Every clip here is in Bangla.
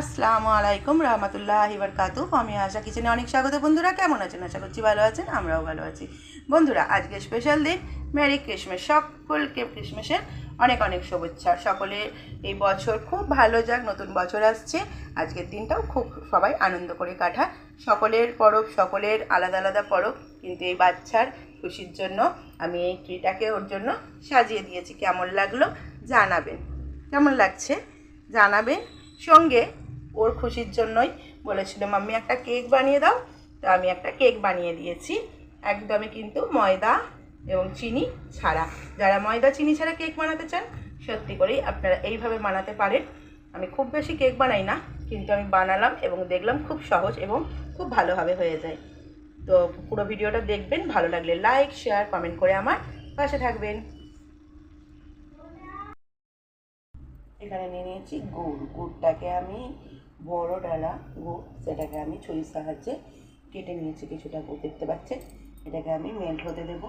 আসসালামু আলাইকুম, রহমতুল্লাহ বরকাতু আমি আশা কিচেনে অনেক স্বাগত। বন্ধুরা, কেমন আছেন? আশা করছি ভালো আছেন, আমরাও ভালো আছি। বন্ধুরা, আজকে স্পেশাল দিন। মেরি ক্রিসমাস সকলকে ক্রিসমাসের অনেক অনেক শুভেচ্ছা। সকলের এই বছর খুব ভালো যাক, নতুন বছর আসছে। আজকের দিনটাও খুব সবাই আনন্দ করে কাটা সকলের পরব, সকলের আলাদা আলাদা পরব, কিন্তু এই বাচ্চার খুশির জন্য আমি এই ট্রিটাকে ওর জন্য সাজিয়ে দিয়েছি। কেমন লাগল জানাবেন। কেমন লাগছে জানাবেন? সঙ্গে ওর খুশির জন্যই বলেছিল, মাম্মি, একটা কেক বানিয়ে দাও। তো আমি একটা কেক বানিয়ে দিয়েছি। একদমই কিন্তু ময়দা এবং চিনি ছাড়া। যারা ময়দা, চিনি ছাড়া কেক বানাতে চান, সত্যি করেই আপনারা এইভাবে বানাতে পারেন। আমি খুব বেশি কেক বানাই না, কিন্তু আমি বানালাম এবং দেখলাম খুব সহজ এবং খুব ভালোভাবে হয়ে যায়। তো পুরো ভিডিওটা দেখবেন, ভালো লাগলে লাইক, শেয়ার, কমেন্ট করে আমার পাশে থাকবেন। এখানে নিয়ে নিয়েছি গুড়। গুড়টাকে আমি বড় ডালা গুড় সেটাকে আমি ছুরির সাহায্যে কেটে নিয়েছি কিছুটা গুড় দেখতে পাচ্ছেন? এটাকে আমি মেল্ট হতে দেবো।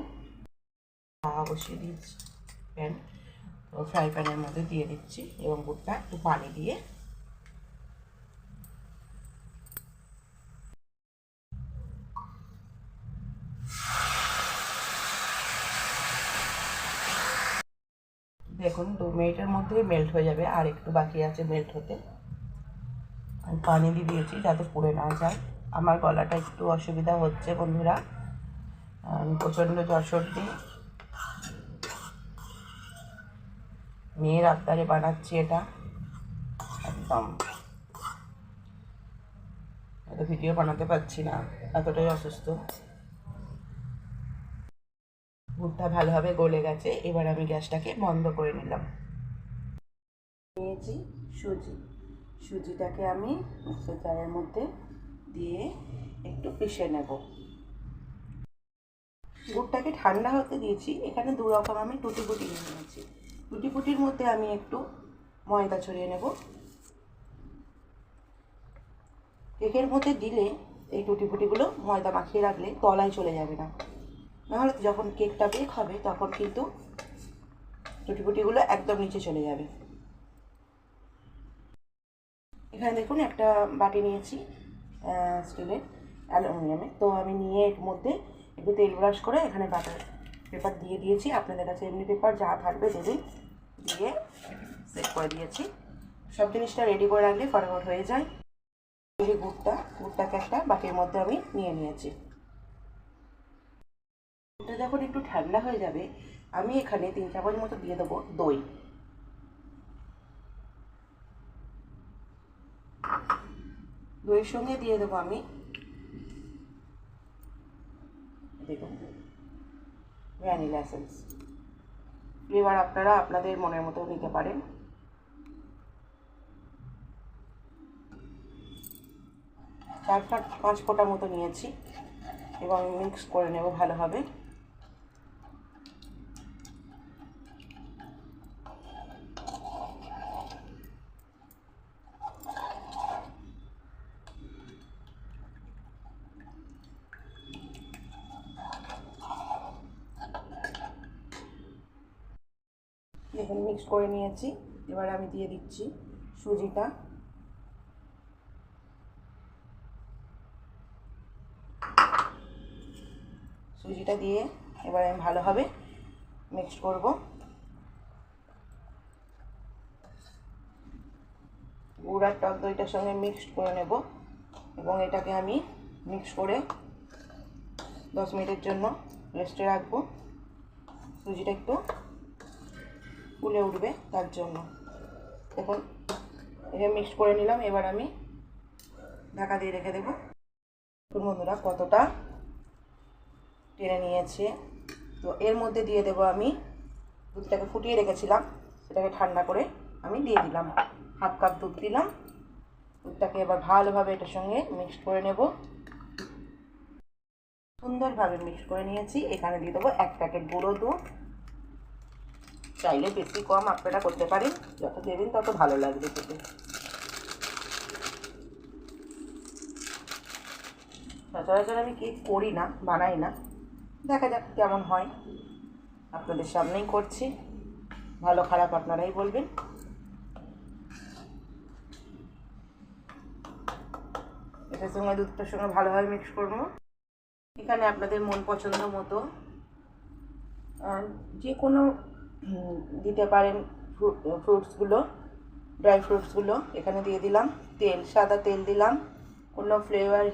বসিয়ে দিচ্ছি প্যান তো ফ্রাই প্যানের মধ্যে দিয়ে দিচ্ছি এবং গুড়টা একটু পানি দিয়ে। দেখুন, দু মিনিটের মধ্যেই মেল্ট হয়ে যাবে, আর একটু বাকি আছে মেল্ট হতে। পানি দিয়ে দিয়েছি যাতে পুড়ে না যায়। আমার গলাটা একটু অসুবিধা হচ্ছে, বন্ধুরা। প্রচণ্ড জ্বর সর্দি। মেয়ের আবদারে বানাচ্ছি এটা। একদম। এত ভিডিও বানাতে পারছি না, এতটাই অসুস্থ। গুড়টা ভালোভাবে গলে গেছে, এবার আমি গ্যাসটাকে বন্ধ করে নিলাম। নিয়েছি সুজি। সুজিটাকে আমি মিক্সার জারের মধ্যে দিয়ে একটু পিষে নেব। গুড়টাকে ঠান্ডা হতে দিয়েছি। এখানে দু রকম আমি টুটি ফুটি নিয়ে নিয়েছি। টুটি ফুটির মধ্যে আমি একটু ময়দা ছড়িয়ে নেব। কেকের মধ্যে দিলে এই টুটি ফুটিগুলো ময়দা মাখিয়ে রাখলে তলায় চলে যাবে না। নাহলে যখন কেকটা বেক হবে তখন কিন্তু টুটিপুটিগুলো একদম নিচে চলে যাবে। এখানে দেখুন, একটা বাটি নিয়েছি স্টিলের অ্যালুমিনিয়ামে। তো আমি নিয়ে এর মধ্যে একটু তেল ব্রাশ করে এখানে বাটার পেপার দিয়ে দিয়েছি। আপনাদের কাছে এমনি পেপার যা থাকবে দেবেন দিয়ে সেট করে দিয়েছি। সব জিনিসটা রেডি করে রাখলে ফটাফট হয়ে যায়। এই গুড়টা, গুড়টাকে একটা বাটির মধ্যে আমি নিয়ে নিয়েছি। গুড়টা যখন একটু ঠান্ডা হয়ে যাবে, আমি এখানে তিন চামচ মতো দিয়ে দেবো দই। দইয়ের সঙ্গে দিয়ে দেবো আমি। দেখুন ভ্যানিলা এসেন্স ফ্লেভার আপনারা আপনাদের মনের মতো নিতে পারেন। চার পাঁচ ফোঁটা মতো নিয়েছি এবং মিক্স করে নেব ভালোভাবে। দেখুন মিক্স করে নিয়েছি। এবার আমি দিয়ে দিচ্ছি সুজিটা। সুজিটা দিয়ে এবার আমি ভালোভাবে মিক্স করব। গুড় আর টক দইটার সঙ্গে মিক্সড করে নেব এবং এটাকে আমি মিক্স করে দশ মিনিটের জন্য রেস্টে রাখব। সুজিটা একটু ফুলে উঠবে তার জন্য। দেখুন এটা মিক্স করে নিলাম, এবার আমি ঢাকা দিয়ে রেখে দেবো। বন্ধুরা কতটা টেনে নিয়েছে। তো এর মধ্যে দিয়ে দেবো আমি দুধটাকে ফুটিয়ে রেখেছিলাম, সেটাকে ঠান্ডা করে আমি দিয়ে দিলাম। হাফ কাপ দুধ দিলাম। দুধটাকে এবার ভালোভাবে এটার সঙ্গে মিক্সড করে নেব। সুন্দরভাবে মিক্স করে নিয়েছি। এখানে দিয়ে দেবো এক প্যাকেট গুঁড়ো দুধ। চাইলে বেশি কম আপনারা করতে পারেন যত দেবেন তত ভালো লাগবে খেতে। সচরাচর আমি কেক করি না, বানাই না। দেখা যাক কেমন হয়। আপনাদের সামনেই করছি। ভালো খারাপ আপনারাই বলবেন। এটার সঙ্গে দুধটার সঙ্গে ভালোভাবে মিক্স করব এখানে আপনাদের মন পছন্দ মতো যে কোনো দিতে পারেন ফ্রুটসগুলো, ড্রাই ফ্রুটসগুলো। এখানে দিয়ে দিলাম তেল, সাদা তেল দিলাম। কোনো ফ্লেভার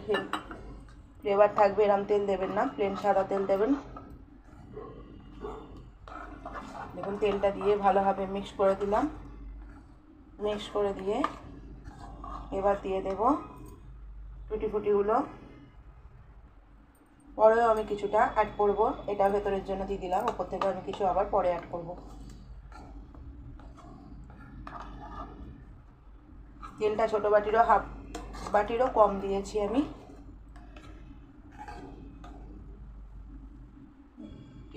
ফ্লেভার থাকবে এরম তেল দেবেন না, প্লেন সাদা তেল দেবেন। দেখুন, তেলটা দিয়ে ভালোভাবে মিক্স করে দিলাম। মিক্স করে দিয়ে এবার দিয়ে দেব টুটি ফুটিগুলো পরেও আমি কিছুটা অ্যাড করব। এটা ভেতরের জন্য দিয়ে দিলাম ওপর থেকে আমি কিছু আবার পরে অ্যাড করব। তেলটা ছোটো বাটিরও হাফ বাটিরও কম দিয়েছি আমি।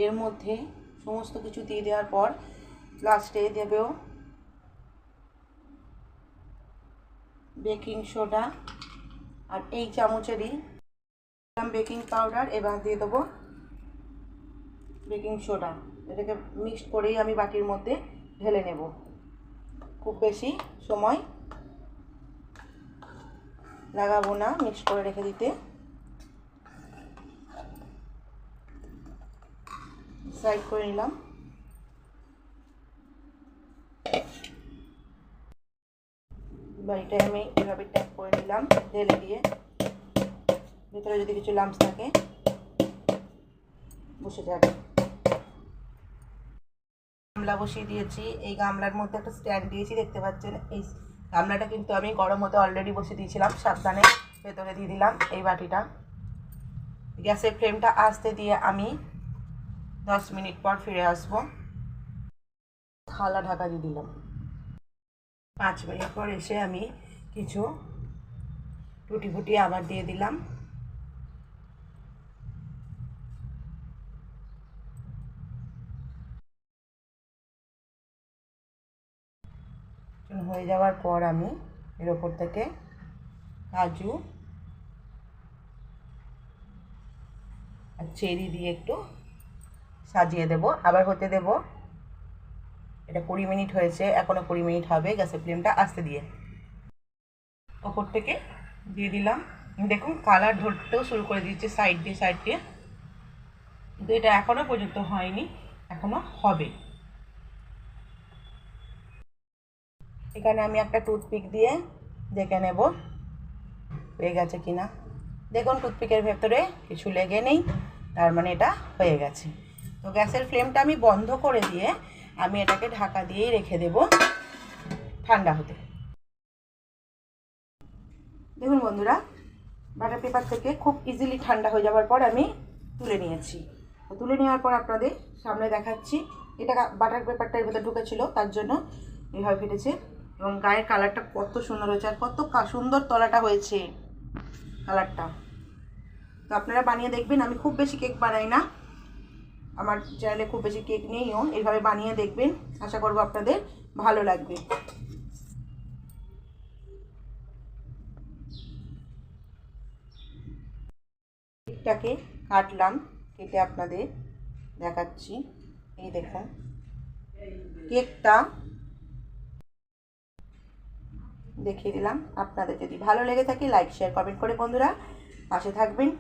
এর মধ্যে সমস্ত কিছু দিয়ে দেওয়ার পর লাস্টে দেবেও বেকিং সোডা আর এই চামচেরই দিলাম বেকিং পাউডার, এবার দিয়ে দেবো বেকিং সোডা। এটাকে মিক্স করেই আমি বাটির মধ্যে ঢেলে নেব। খুব বেশি সময় লাগাবো না মিক্স করে রেখে দিতে। সাইড করে নিলাম। বাড়িটায় আমি এভাবে ট্যাপ করে নিলাম, ঢেলে দিয়ে। ভেতরে যদি কিছু লাম্পস থাকে, বসে যাবে। গামলা বসিয়ে দিয়েছি। এই গামলার মধ্যে একটা স্ট্যান্ড দিয়েছি, দেখতে পাচ্ছেন? এই গামলাটা কিন্তু আমি গরম হতে অলরেডি বসে দিয়েছিলাম, সাবধানে ভেতরে দিয়ে দিলাম এই বাটিটা। গ্যাসের ফ্লেমটা আসতে দিয়ে আমি দশ মিনিট পর ফিরে আসব। থালা ঢাকা দিয়ে দিলাম। পাঁচ মিনিট পর এসে আমি কিছু টুটি ফুটি আবার দিয়ে দিলাম। হয়ে যাওয়ার পর আমি এর ওপর থেকে কাজু আর চেরি দিয়ে একটু সাজিয়ে দেব। আবার হতে দেব, এটা কুড়ি মিনিট হয়েছে এখনও কুড়ি মিনিট হবে, গ্যাসের ফ্লেমটা আসতে দিয়ে। ওপর থেকে দিয়ে দিলাম। দেখুন, কালার ধরতেও শুরু করে দিয়েছে সাইড দিয়ে সাইড দিয়ে। কিন্তু এটা এখনও পর্যন্ত হয়নি এখনও হবে। এখানে আমি একটা টুথপিক দিয়ে দেখে নেব, হয়ে গেছে কি না দেখুন টুথপিকের ভেতরে কিছু লেগে নেই, তার মানে এটা হয়ে গেছে। তো গ্যাসের ফ্লেমটা আমি বন্ধ করে দিয়ে আমি এটাকে ঢাকা দিয়েই রেখে দেব ঠান্ডা হতে। দেখুন বন্ধুরা, বাটার পেপার থেকে খুব ইজিলি ঠান্ডা হয়ে যাওয়ার পর আমি তুলে নিয়েছি। তুলে নেওয়ার পর আপনাদের সামনে দেখাচ্ছি, এটা বাটার পেপারটা এর ভেতরে ঢুকেছিল, তার জন্য এভাবে ফেটেছে। এবং গায়ের কালারটা কত সুন্দর হয়েছে আর কত সুন্দর তলাটা হয়েছে কালারটা তো আপনারা বানিয়ে দেখবেন, আমি খুব বেশি কেক বানাই না। আমার চ্যানেলে খুব বেশি কেক নেইও এইভাবে বানিয়ে দেখবেন। আশা করব আপনাদের ভালো লাগবে। কেকটাকে কাটলাম, কেটে আপনাদের দেখাচ্ছি। এই দেখুন কেকটা দেখিয়ে দিলাম। আপনাদের যদি ভালো লেগে থাকে লাইক শেয়ার কমেন্ট করে বন্ধুরা পাশে থাকবেন।